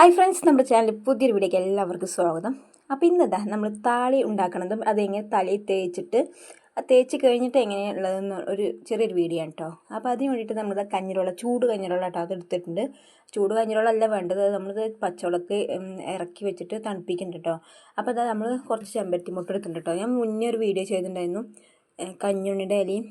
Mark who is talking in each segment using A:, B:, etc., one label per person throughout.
A: Hi friends നമ്മുടെ ചാനലിൽ പുതിയൊരു വീഡിയോക്ക് എല്ലാവർക്കും സ്വാഗതം. അപ്പോൾ ഇന്നതാ നമ്മൾ താളി ഉണ്ടാക്കണതും അതെങ്ങനെ തലയിൽ തേച്ചിട്ട് ആ തേച്ച് കഴിഞ്ഞിട്ട് എങ്ങനെയുള്ളതെന്ന് ഒരു ചെറിയൊരു വീഡിയോ ആണ് കേട്ടോ അപ്പോൾ അതിന് വേണ്ടിയിട്ട് നമ്മൾ കഞ്ഞിരുള്ള ചൂട് കഞ്ഞിരുള്ള കേട്ടോ അത് എടുത്തിട്ടുണ്ട്. ചൂട് കഞ്ഞിരുള്ള അല്ല വേണ്ടത് നമ്മൾ പച്ചവളക്ക് ഇറക്കി വെച്ചിട്ട് തണുപ്പിക്കുന്നുണ്ട് കേട്ടോ അപ്പോൾ അതാ നമ്മൾ കുറച്ച് ചെമ്പരത്തി മുട്ട എടുത്തിട്ടുണ്ട് കേട്ടോ ഞാൻ മുന്നേ ഒരു വീഡിയോ ചെയ്തിട്ടുണ്ടായിരുന്നു. കഞ്ഞുണ്ണിയുടെ ഇലയും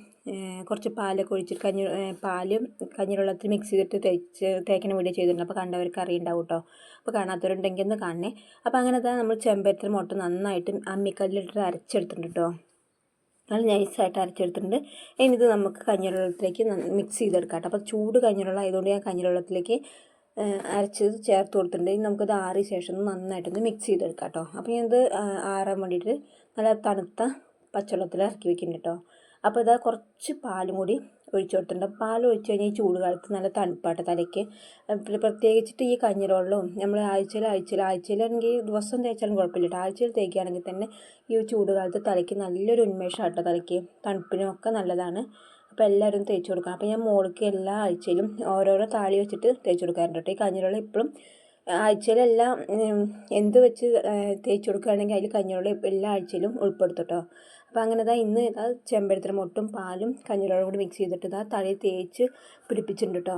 A: കുറച്ച് പാലൊക്കെ ഒഴിച്ചിട്ട് കഞ്ഞി പാലും കഞ്ഞിവെള്ളത്തിൽ മിക്സ് ചെയ്തിട്ട് തേച്ച് തേക്കുന്ന വീഡിയോ ചെയ്തിട്ടുണ്ട്. അപ്പോൾ കണ്ടവർക്ക് അറിയുണ്ടാവും കേട്ടോ അപ്പോൾ കാണാത്തവരുണ്ടെങ്കിൽ ഒന്ന് കാണണേ. അപ്പോൾ അങ്ങനെ തന്നെ നമ്മൾ ചെമ്പരത്തിൽ മുട്ട നന്നായിട്ട് അമ്മിക്കല്ലിട്ട് അരച്ചെടുത്തിട്ടുണ്ട് കേട്ടോ നല്ല നൈസായിട്ട് അരച്ചെടുത്തിട്ടുണ്ട്. ഇനി ഇത് നമുക്ക് കഞ്ഞിവെള്ളത്തിലേക്ക് മിക്സ് ചെയ്തെടുക്കാം അപ്പോൾ ചൂട് കഞ്ഞിവെള്ളം ആയതുകൊണ്ട് ഞാൻ കഞ്ഞിവെള്ളത്തിലേക്ക് അരച്ചത് ചേർത്ത് കൊടുത്തിട്ടുണ്ട്. ഇനി നമുക്കത് ആറിയ ശേഷം നന്നായിട്ടൊന്ന് മിക്സ് ചെയ്തെടുക്കാം കേട്ടോ അപ്പോൾ ഞാനത് ആറാൻ വേണ്ടിയിട്ട് നല്ല തണുത്ത പച്ചവെള്ളത്തിൽ ഇറക്കി വെക്കുന്നുണ്ട് കേട്ടോ. അപ്പോൾ ഇതാ കുറച്ച് പാലും കൂടി ഒഴിച്ചു കൊടുത്തിട്ടുണ്ട്. പാൽ ഒഴിച്ച് കഴിഞ്ഞാൽ ഈ ചൂട് കാലത്ത് നല്ല തണുപ്പാട്ട് തലയ്ക്ക്. പിന്നെ പ്രത്യേകിച്ചിട്ട് ഈ കഞ്ഞിരോളിലും നമ്മൾ ആഴ്ചയിൽ ആഴ്ചയിൽ ആഴ്ചയിലാണെങ്കിൽ ദിവസം തേച്ചാലും കുഴപ്പമില്ല ആഴ്ചയിൽ തേക്കുകയാണെങ്കിൽ തന്നെ ഈ ചൂട് കാലത്ത് തലയ്ക്ക് നല്ലൊരു ഉന്മേഷമാട്ടോ തലയ്ക്ക്. തണുപ്പിനൊക്കെ നല്ലതാണ്. അപ്പോൾ എല്ലാവരും തേച്ച് കൊടുക്കണം. അപ്പോൾ ഞാൻ മോൾക്ക് എല്ലാ ആഴ്ചയിലും ഓരോരോ താളി വെച്ചിട്ട് തേച്ച് കൊടുക്കാറുണ്ട് കേട്ടോ. ഈ കഞ്ഞിരോളം ഇപ്പോഴും ആഴ്ചയിലെല്ലാം എന്ത് വെച്ച് തേച്ച് കൊടുക്കുകയാണെങ്കിൽ അതിൽ കഞ്ഞിവെള്ളം എല്ലാ ആഴ്ചയിലും ഉൾപ്പെടുത്തും കേട്ടോ അപ്പോൾ അങ്ങനെ ഇതാ ഇന്ന് ഇതാ ചെമ്പരത്തിന്റെ മുട്ടും പാലും കഞ്ഞിവെള്ളം കൂടി മിക്സ് ചെയ്തിട്ട് ഇതാ തലയിൽ തേച്ച് പിടിപ്പിച്ചിട്ടുണ്ട് കേട്ടോ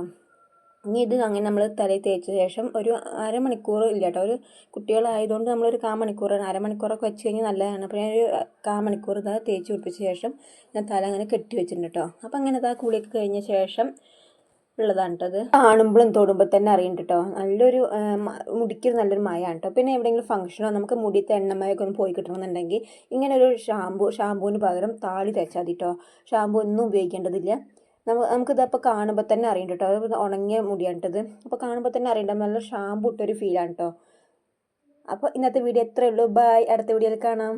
A: ഇനി ഇത് അങ്ങനെ നമ്മൾ തലയിൽ തേച്ച ശേഷം ഒരു അരമണിക്കൂർ ഇല്ല കേട്ടോ ഒരു കുട്ടികളായതുകൊണ്ട് നമ്മളൊരു കാ മണിക്കൂറാണ്. അരമണിക്കൂറൊക്കെ വെച്ച് കഴിഞ്ഞാൽ നല്ലതാണ്. അപ്പോൾ ഞാനൊരു കാ മണിക്കൂർ ഇതാ തേച്ച് പിടിപ്പിച്ച ശേഷം ഞാൻ തല അങ്ങനെ കെട്ടി വെച്ചിട്ടുണ്ട് കേട്ടോ അപ്പോൾ അങ്ങനെ ഇതാ കുളിയൊക്കെ കഴിഞ്ഞ ശേഷം ഉള്ളതാണ് കേട്ടോ അത്. കാണുമ്പോഴും തൊടുമ്പോൾ തന്നെ അറിയുന്നുണ്ട് കേട്ടോ നല്ലൊരു മുടിക്കൊരു നല്ലൊരു മയമാണ് കേട്ടോ പിന്നെ എവിടെയെങ്കിലും ഫംഗ്ഷനോ നമുക്ക് മുടിയത്തെ എണ്ണമയൊക്കെ ഒന്ന് പോയി കിട്ടണമെന്നുണ്ടെങ്കിൽ ഇങ്ങനെ ഒരു ഷാമ്പു ഷാമ്പൂവിന് പകരം താളി തേച്ചാൽ മതി കേട്ടോ ഷാമ്പു ഒന്നും ഉപയോഗിക്കേണ്ടതില്ല. നമുക്ക് നമുക്കിതപ്പോൾ കാണുമ്പോൾ തന്നെ അറിയുന്നുണ്ട് കേട്ടോ ഉണങ്ങിയ മുടിയാണ് കേട്ടത് അപ്പോൾ കാണുമ്പോൾ തന്നെ അറിയണ്ട. നല്ല ഷാമ്പു ഇട്ടൊരു ഫീലാണ് കേട്ടോ അപ്പോൾ ഇന്നത്തെ വീഡിയോ എത്രയേ ഉള്ളൂ. ബൈ അടുത്ത വീഡിയോയിൽ കാണാം.